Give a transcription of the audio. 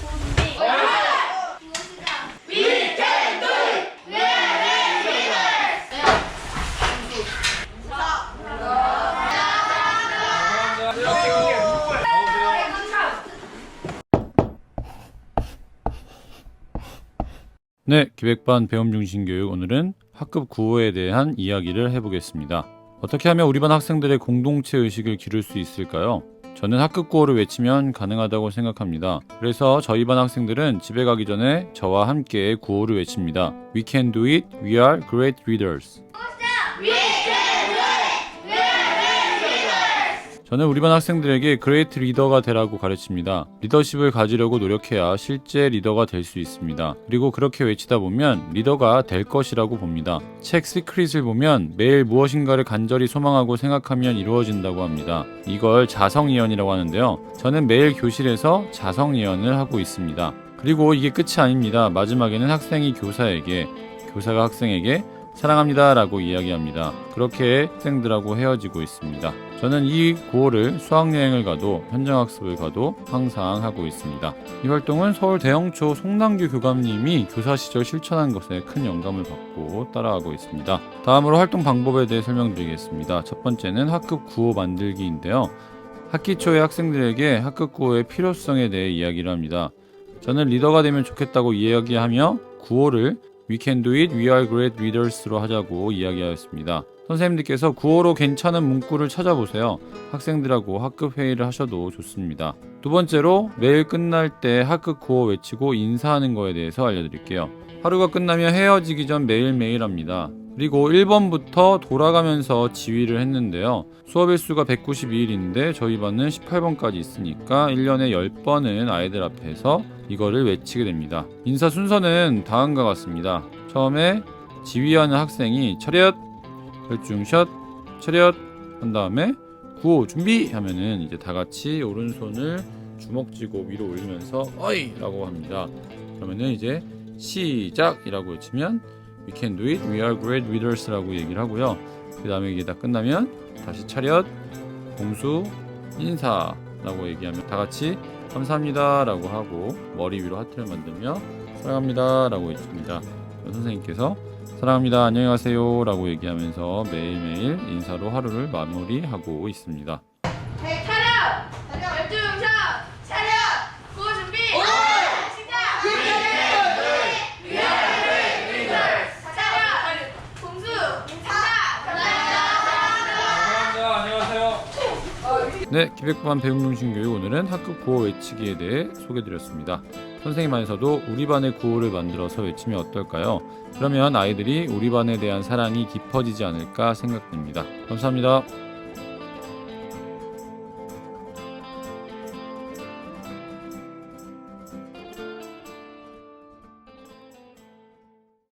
준비 무엇이다 네, 기획반 배움 중심 교육 오늘은 학급 구호에 대한 이야기를 해보겠습니다. 어떻게 하면 우리 반 학생들의 공동체 의식을 기를 수 있을까요? 저는 학급 구호를 외치면 가능하다고 생각합니다. 그래서 저희 반 학생들은 집에 가기 전에 저와 함께 구호를 외칩니다. We can do it. We are great readers. 저는 우리 반 학생들에게 그레이트 리더가 되라고 가르칩니다. 리더십을 가지려고 노력해야 실제 리더가 될 수 있습니다. 그리고 그렇게 외치다 보면 리더가 될 것이라고 봅니다. 책 시크릿을 보면 매일 무엇인가를 간절히 소망하고 생각하면 이루어진다고 합니다. 이걸 자성이연이라고 하는데요. 저는 매일 교실에서 자성이연을 하고 있습니다. 그리고 이게 끝이 아닙니다. 마지막에는 학생이 교사에게, 교사가 학생에게 사랑합니다 라고 이야기합니다. 그렇게 학생들하고 헤어지고 있습니다. 저는 이 구호를 수학여행을 가도 현장학습을 가도 항상 하고 있습니다. 이 활동은 서울 대형초 송남규 교감님이 교사 시절 실천한 것에 큰 영감을 받고 따라하고 있습니다. 다음으로 활동 방법에 대해 설명드리겠습니다. 첫 번째는 학급 구호 만들기인데요. 학기 초에 학생들에게 학급 구호의 필요성에 대해 이야기를 합니다. 저는 리더가 되면 좋겠다고 이야기하며 구호를 We can do it, we are great readers로 하자고 이야기하였습니다. 선생님들께서 구호로 괜찮은 문구를 찾아보세요. 학생들하고 학급 회의를 하셔도 좋습니다. 두 번째로 매일 끝날 때 학급 구호 외치고 인사하는 거에 대해서 알려드릴게요. 하루가 끝나면 헤어지기 전 매일매일 합니다. 그리고 1번부터 돌아가면서 지휘를 했는데요. 수업 일수가 192일인데 저희 반은 18번까지 있으니까 1년에 10번은 아이들 앞에서 이거를 외치게 됩니다. 인사 순서는 다음과 같습니다. 처음에 지휘하는 학생이 차렷, 열중샷, 차렷 한 다음에 구호 준비 하면은 이제 다 같이 오른손을 주먹 쥐고 위로 올리면서 어이 라고 합니다. 그러면은 이제 시작이라고 외치면 We can do it, we are great readers라고 얘기를 하고요. 그 다음에 이게 다 끝나면 다시 차렷, 공수, 인사라고 얘기하면 다 같이 감사합니다라고 하고 머리 위로 하트를 만들며 사랑합니다라고. 그럼 선생님께서 사랑합니다, 안녕히 가세요라고 얘기하면서 매일매일 인사로 하루를 마무리하고 있습니다. 네, 차렷 열중샷 차렷 구호 준비 시작 차렷 공수 인사 네, 기백반 배움중심 교육 오늘은 학급 구호 외치기에 대해 소개드렸습니다. 선생님 안에서도 우리 반의 구호를 만들어서 외치면 어떨까요? 그러면 아이들이 우리 반에 대한 사랑이 깊어지지 않을까 생각됩니다. 감사합니다.